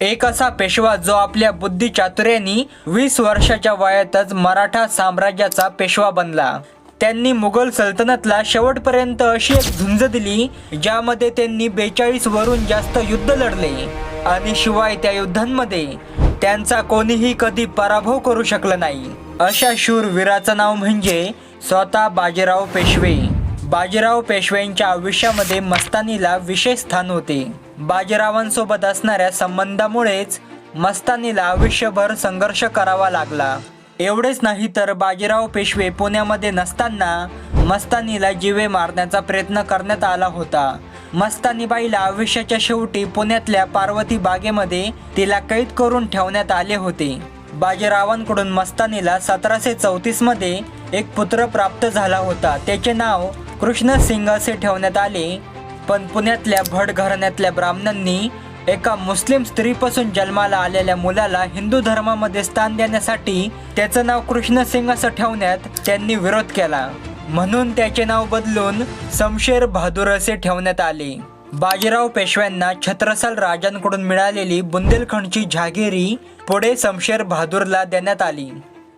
एक असा पेशवा जो आपल्या बुद्धी चातुर्यानी वीस वर्षाच्या वयातच मराठा साम्राज्याचा पेशवा बनला. त्यांनी मुघल सल्तनतला शेवटपर्यंत अशी एक झुंज दिली ज्यामध्ये त्यांनी बेचाळीस वरून जास्त युद्ध लढले. आणि शिवाय त्या युद्धांमध्ये त्यांचा कोणीही कधी पराभव करू शकलं नाही. अशा शूर वीराचं नाव म्हणजे स्वतः बाजीराव पेशवे. बाजीराव पेशव्यांच्या आयुष्यामध्ये मस्तानीला विशेष स्थान होते. बाजीरावांसोबत असणाऱ्या संबंधामुळेच मस्तानीला आयुष्यभर संघर्ष करावा लागला. एवढेच नाही तर बाजीराव पेशवे पुण्यामध्ये नसताना मस्तानीला जीवे मारण्याचा प्रयत्न करण्यात आला होता. मस्तानीबाईला आयुष्याच्या शेवटी पुण्यातल्या पार्वती बागेमध्ये तिला कैद करून ठेवण्यात आले होते. बाजीरावांकडून मस्तानीला सतराशे चौतीसमध्ये एक पुत्र प्राप्त झाला होता. त्याचे नाव कृष्णसिंग असे ठेवण्यात आले. पण पुण्यातल्या भट घराण्यातल्या ब्राह्मणांनी एका मुस्लिम स्त्रीपासून जन्माला आलेल्या मुलाला हिंदू धर्मामध्ये स्थान देण्यासाठी त्याचं नाव कृष्णसिंग असं ठेवण्यात त्यांनी विरोध केला. म्हणून त्याचे नाव बदलून समशेर बहादूर असे ठेवण्यात आले. बाजीराव पेशव्यांना छत्रसाल राजांकडून मिळालेली बुंदेलखंडची जहागिरी पुढे समशेर बहादूरला देण्यात आली.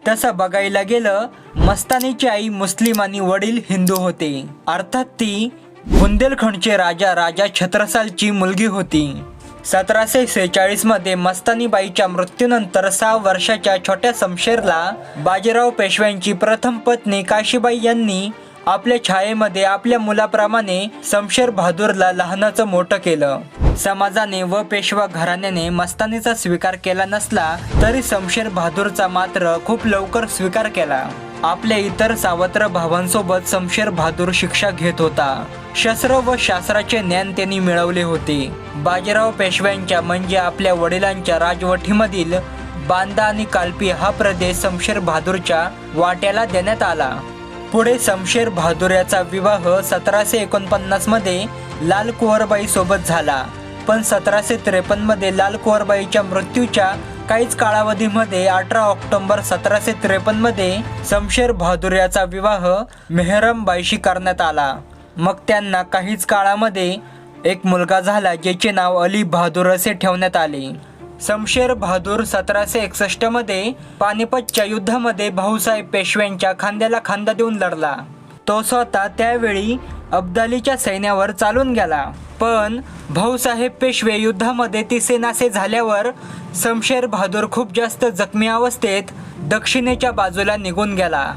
तसं बघायला गेलं मस्तानीची आई मुस्लिम आणि वडील हिंदू होते. अर्थात ती बुंदेलखंडचे राजा राजा छत्रसालची मुलगी होती. सतराशे सेहेचाळीसमध्ये मस्तानीबाईच्या मृत्यूनंतर सहा वर्षाच्या छोट्या समशेरला बाजीराव पेशव्यांची प्रथम पत्नी काशीबाई यांनी आपल्या छायेमध्ये आपल्या मुलाप्रमाणे समशेर बहादूरला लहानाचं मोठं केलं. समाजाने व पेशवा घराण्याने मस्तानीचा स्वीकार केला नसला तरी समशेर बहादूरचा मात्र खूप लवकर स्वीकार केला. आपल्या इतर सावत्र भावांसोबत समशेर बहादूर शिक्षा घेत होता. शस्त्र व शास्त्राचे ज्ञान त्यांनी मिळवले होते. बाजीराव पेशव्यांच्या म्हणजे आपल्या वडिलांच्या राजवटीमधील बांदा आणि कालपी हा प्रदेश समशेर बहादूरच्या वाट्याला देण्यात आला. पुढे शमशेर बहादूर याचा विवाह सतराशे एकोणपन्नासमध्ये लाल कुंवरबाई सोबत झाला. पण सतराशे त्रेपन्नमध्ये लाल कुंवरबाईच्या मृत्यूच्या काहीच कालावधीमध्ये अठरा ऑक्टोबर सतराशे त्रेपन्नमध्ये शमशेर बहादूर याचा विवाह मेहरम बाईशी करण्यात आला. मग त्यांना काहीच काळामध्ये एक मुलगा झाला ज्याचे नाव अली बहादूर असे ठेवण्यात आले. शमशेर बहादूर सतराशे एकसष्टमध्ये पानिपतच्या युद्धामध्ये भाऊसाहेब पेशव्यांच्या खांद्याला खांदा देऊन लढला. तो स्वतः त्यावेळी अब्दालीच्या सैन्यावर चालून गेला. पण भाऊसाहेब पेशवे युद्धामध्ये तिसेनासे झाल्यावर समशेर बहादूर खूप जास्त जखमी अवस्थेत दक्षिणेच्या बाजूला निघून गेला.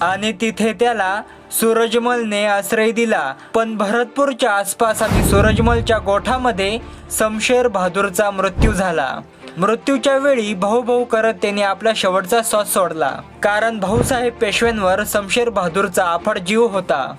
आणि तिथे त्याला सूरजमलने आश्रय दिला. पण भरतपूरच्या आसपास आणि सूरजमलच्या गोठामध्ये समशेर बहादूरचा मृत्यू झाला. मृत्यूच्या वेळी भाऊ भाऊ करत त्याने आपला शेवटचा श्वास सोडला. कारण भाऊसाहेब पेशव्यांवर समशेर बहादूरचा आफाड जीव होता.